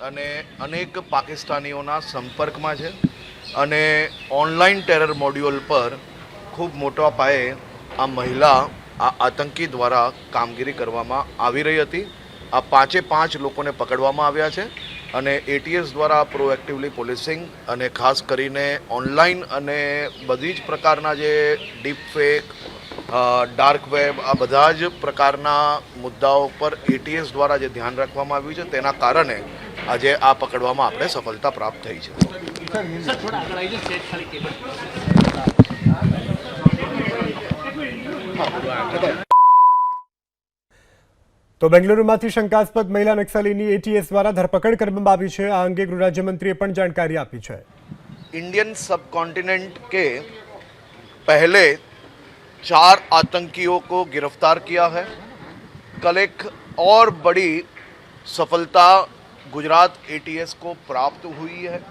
અને અનેક પાકિસ્તાનીઓના સંપર્કમાં છે અને ઓનલાઈન ટેરર મોડ્યુલ પર ખૂબ મોટા પાયે આ મહિલા આ આતંકી દ્વારા કામગીરી કરવામાં આવી રહી હતી. આ પાંચે પાંચ લોકોને પકડવામાં આવ્યા છે અને એટીએસ દ્વારા પ્રોએક્ટિવલી પોલીસિંગ અને ખાસ કરીને ઓનલાઈન અને બધી જ પ્રકારના જે ડીપ ફેક ડાર્ક વેબ આ બધા જ પ્રકારના મુદ્દાઓ પર એટીએસ દ્વારા જે ધ્યાન રાખવામાં આવ્યું છે તેના કારણે આજે આ પકડવામાં આપણે સફળતા પ્રાપ્ત થઈ છે સર થોડા આગળ આવી જાઓ સેજ ખાલી કેબલ તો બેંગલુરુમાંથી શંકાસ્પદ મહિલા નક્સલીની એટીએસ દ્વારા ધરપકડ કરવામાં આવી છે આ અંગે ગૃહ રાજ્યમંત્રીએ પણ જાણકારી આપી છે इंडियन सब कॉन्टिनेंट के पहले चार आतंकियों को गिरफ्तार किया है कल एक और बड़ी सफलता गुजरात एटीएस को प्राप्त हुई है।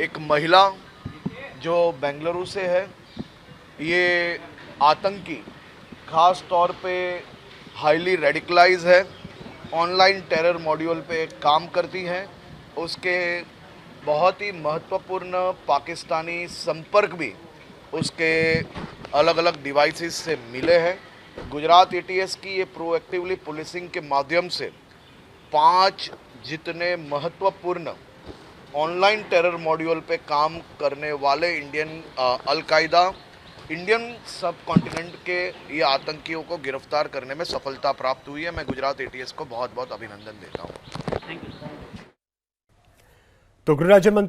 एक महिला जो बेंगलुरु से है, ये आतंकी, खास तौर पे हाईली रेडिकलाइज है ऑनलाइन टेरर मॉड्यूल पे काम करती हैं। उसके बहुत ही महत्वपूर्ण पाकिस्तानी संपर्क भी उसके अलग अलग डिवाइसेस से मिले हैं। गुजरात एटीएस की ये प्रोएक्टिवली पुलिसिंग के माध्यम से पाँच जितने महत्वपूर्ण ऑनलाइन टेरर मॉड्यूल पे काम करने वाले Indian Al Qaeda Indian subcontinent के ये आतंकियों को गिरफ़्तार करने में सफलता प्राप्त हुई है। मैं गुजरात एटीएस को बहुत बहुत अभिनंदन देता हूँ। तो गृह राज्य मंत्री